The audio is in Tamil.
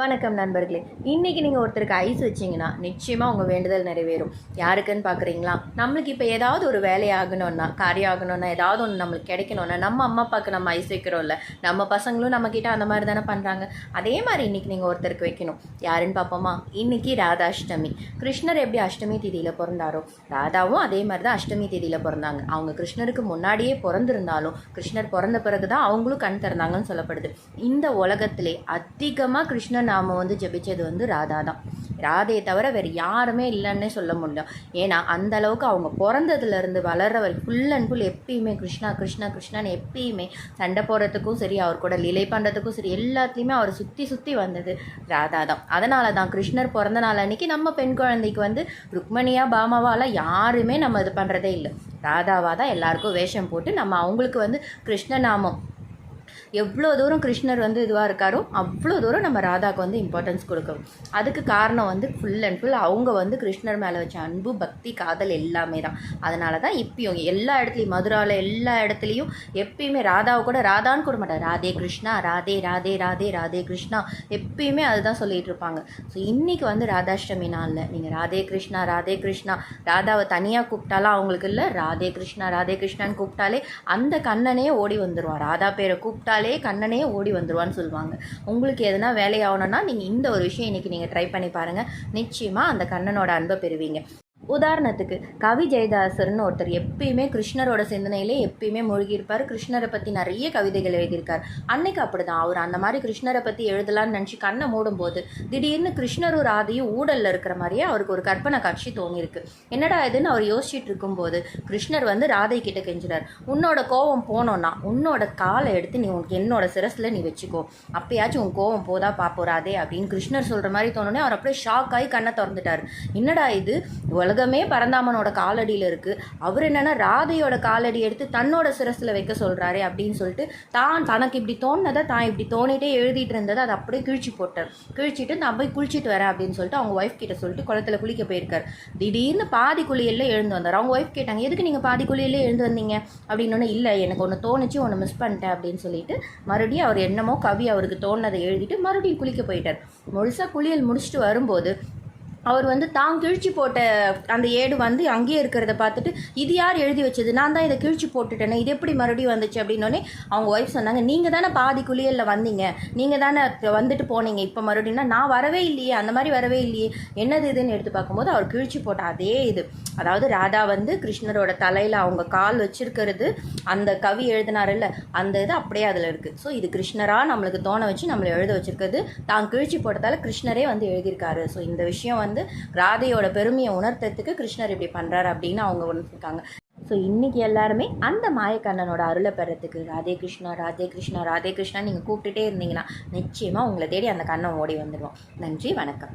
வணக்கம் நண்பர்களே. இன்றைக்கி நீங்கள் ஒருத்தருக்கு ஐஸ் வச்சிங்கன்னா நிச்சயமாக உங்கள் வேண்டுதல் நிறைவேறும். யாருக்குன்னு பார்க்குறீங்களா நம்மளுக்கு இப்போ ஏதாவது ஒரு வேலையாகணும்னா காரியம் ஆகணும்னா ஏதாவது ஒன்று நம்மளுக்கு கிடைக்கணும்னா நம்ம அம்மா அப்பாவுக்கு நம்ம ஐஸ் வைக்கிறோம்ல நம்ம பசங்களும் நம்மக்கிட்ட அந்த மாதிரி தானே பண்ணுறாங்க அதே மாதிரி இன்னைக்கு நீங்கள் ஒருத்தருக்கு வைக்கணும். யாருன்னு பார்ப்போமா இன்னைக்கு ராதாஷ்டமி. கிருஷ்ணர் எப்படி அஷ்டமி திதியில் பிறந்தாரோ ராதாவும் அதே மாதிரி தான் அஷ்டமி திதியில் பிறந்தாங்க. அவங்க கிருஷ்ணருக்கு முன்னாடியே பிறந்திருந்தாலும் கிருஷ்ணர் பிறந்த பிறகு தான் அவங்களும் கண் திறந்தாங்கன்னு சொல்லப்படுது. இந்த உலகத்திலே அதிகமாக கிருஷ்ணன் நாம வந்து ஜெபிச்சது வந்து ராதா தான். ராதையை தவிர வேறு யாருமே இல்லைன்னே சொல்ல முடியும். ஏன்னா அந்த அளவுக்கு அவங்க பிறந்ததுலேருந்து வளர்ற வரை ஃபுல் அண்ட் ஃபுல் எப்பயுமே கிருஷ்ணா கிருஷ்ணா கிருஷ்ணான்னு எப்பயுமே சண்டை போடுறதுக்கும் சரி அவர் கூட லிலை பண்ணுறதுக்கும் சரி எல்லாத்துலேயுமே அவர் சுற்றி சுற்றி வந்தது ராதா தான். அதனால தான் கிருஷ்ணர் பிறந்த நாள் அன்னைக்கு நம்ம பெண் குழந்தைக்கு வந்து ருக்மணியா பாமாவாலாம் யாருமே நம்ம இது பண்ணுறதே இல்லை. ராதாவாக தான் எல்லாருக்கும் வேஷம் போட்டு நம்ம அவங்களுக்கு வந்து கிருஷ்ணநாமம் எவ்வளோ தூரம் கிருஷ்ணர் வந்து இதுவாக இருக்காரோ அவ்வளோ தூரம் நம்ம ராதாவுக்கு வந்து இம்பார்ட்டன்ஸ் கொடுக்கணும் அதுக்கு காரணம் வந்து ஃபுல் அண்ட் ஃபுல் அவங்க வந்து கிருஷ்ணர் மேலே வச்ச அன்பு பக்தி காதல் எல்லாமே தான். அதனால தான் இப்பயும் எல்லா இடத்துலையும் மதுராவில் எல்லா இடத்துலையும் எப்பயுமே ராதாவை கூட ராதான்னு கூட மாட்டார். ராதே கிருஷ்ணா ராதே ராதே ராதே ராதே கிருஷ்ணா எப்பயுமே அதுதான் சொல்லிட்டு இருப்பாங்க. ஸோ இன்னைக்கு வந்து ராதாஷ்டமி நாளில் நீங்கள் ராதே கிருஷ்ணா ராதே கிருஷ்ணா ராதாவை தனியாக கூப்பிட்டாலும் அவங்களுக்கு இல்லை. ராதே கிருஷ்ணா ராதே கிருஷ்ணான்னு கூப்பிட்டாலே அந்த கண்ணனே ஓடி வந்துடுவான் ராதா பேரை கூப்பிட்டாலே கண்ணனே ஓடி வந்துடுவான்னு சொல்லுவாங்க. உங்களுக்கு எதனா வேலையாகணும்னா நீங்கள் இந்த ஒரு விஷயம் இன்னைக்கு நீங்கள் ட்ரை பண்ணி பாருங்கள் நிச்சயமாக அந்த கண்ணனோட அன்பை பெறுவீங்க. உதாரணத்துக்கு கவி ஜெயதாசர்னு ஒருத்தர் எப்பயுமே கிருஷ்ணரோட சிந்தனையிலே எப்பயுமே மூழ்கியிருப்பார். கிருஷ்ணரை பற்றி நிறைய கவிதைகள் எழுதியிருக்கார். அன்னைக்கு அப்படிதான். அவர் அந்த மாதிரி கிருஷ்ணரை பற்றி எழுதலாம்னு நினச்சி கண்ணை மூடும்போது திடீர்னு கிருஷ்ணரும் ராதையும் ஊடலில் இருக்கிற மாதிரியே அவருக்கு ஒரு கற்பனை காட்சி தோணியிருக்கு. என்னடா இதுன்னு அவர் யோசிச்சுட்டு இருக்கும்போது கிருஷ்ணர் வந்து ராதை கிட்ட கெஞ்சினார். உன்னோட கோவம் போனோன்னா உன்னோட காலை எடுத்து நீ உனக்கு என்னோட சிரஸில் நீ வச்சுக்கோ. அப்பயாச்சும் உன் கோவம் போதா பார்ப்போம் ராதே அப்படின்னு கிருஷ்ணர் சொல்கிற மாதிரி தோணுனே அவர் அப்படியே ஷாக் ஆகி கண்ணை திறந்துட்டார். என்னடா இது? உலக சொர்க்கமே பரந்தாமனோட காலடியில் இருக்குது அவர் என்னென்னா ராதையோட காலடி எடுத்து தன்னோட சிரஸில் வைக்க சொல்கிறாரே அப்படின்னு சொல்லிட்டு தான் தனக்கு இப்படி தோணுனதை தான் இப்படி தோணிட்டே எழுதிட்டு இருந்ததை அதை அப்படியே கிழிச்சு போட்டார். கிழிச்சிட்டு நான் போய் குளிச்சிட்டு வரேன் அப்படின்னு சொல்லிட்டு அவங்க ஒய்ஃப் கிட்ட சொல்லிட்டு குளத்துல குளிக்க போயிருக்கார். திடீர்னு பாதி குளியல்ல எழுந்து வந்தார். அவங்க ஒய்ஃப் கேட்டாங்க எதுக்கு நீங்கள் பாதி குளியல்ல எழுந்து வந்தீங்க? அப்படின்னு இல்லை எனக்கு ஒன்று தோணுச்சு ஒன்று மிஸ் பண்ணிட்டேன் அப்படின்னு சொல்லிட்டு மறுபடியும் அவர் என்னமோ கவி அவருக்கு தோணுனதை எழுதிட்டு மறுபடியும் குளிக்க போயிட்டார். முழுசாக குளியல் முடிச்சுட்டு வரும்போது அவர் வந்து தான் கிழிச்சு போட்ட அந்த ஏடு வந்து அங்கேயே இருக்கிறத பார்த்துட்டு இது யார் எழுதி வச்சது? நான் தான் இதை கிழிச்சு போட்டுட்டேனே இது எப்படி மறுபடியும் வந்துச்சு? அப்படின்னோடனே அவங்க ஒய்ஃப் சொன்னாங்க நீங்கள் தானே பாதி குளியலில் வந்தீங்க. நீங்கள் தானே வந்துட்டு போனீங்க. இப்போ மறுபடியும்னா நான் வரவே இல்லையே அந்த மாதிரி வரவே இல்லையே. என்னது இதுன்னு எடுத்து பார்க்கும்போது அவர் கிழிச்சு போட்ட அதே இது. அதாவது ராதா வந்து கிருஷ்ணரோட தலையில் அவங்க கால் வச்சிருக்கிறது அந்த கவி எழுதினார்ல அந்த இது அப்படியே அதில் இருக்குது ஸோ இது கிருஷ்ணராக நம்மளுக்கு தோண வச்சு நம்மளை எழுத வச்சிருக்கிறது. தான் கிழிச்சு போட்டதால் கிருஷ்ணரே வந்து எழுதியிருக்காரு. ஸோ இந்த விஷயம் வந்து வந்து ராதையோட பெருமையை உணர்த்ததுக்கு கிருஷ்ணர் இப்படி பண்ணுறாரு அப்படின்னு அவங்க உணர்த்திருக்காங்க. ஸோ இன்னைக்கு எல்லாருமே அந்த மாயக்கண்ணனோட அருளை பெறத்துக்கு ராதே கிருஷ்ணா ராதே கிருஷ்ணா ராதே கிருஷ்ணா நீங்கள் கூப்பிட்டுட்டே இருந்தீங்கன்னா நிச்சயமாக உங்களை தேடி அந்த கண்ணன் ஓடி வந்துடுவோம் நன்றி வணக்கம்.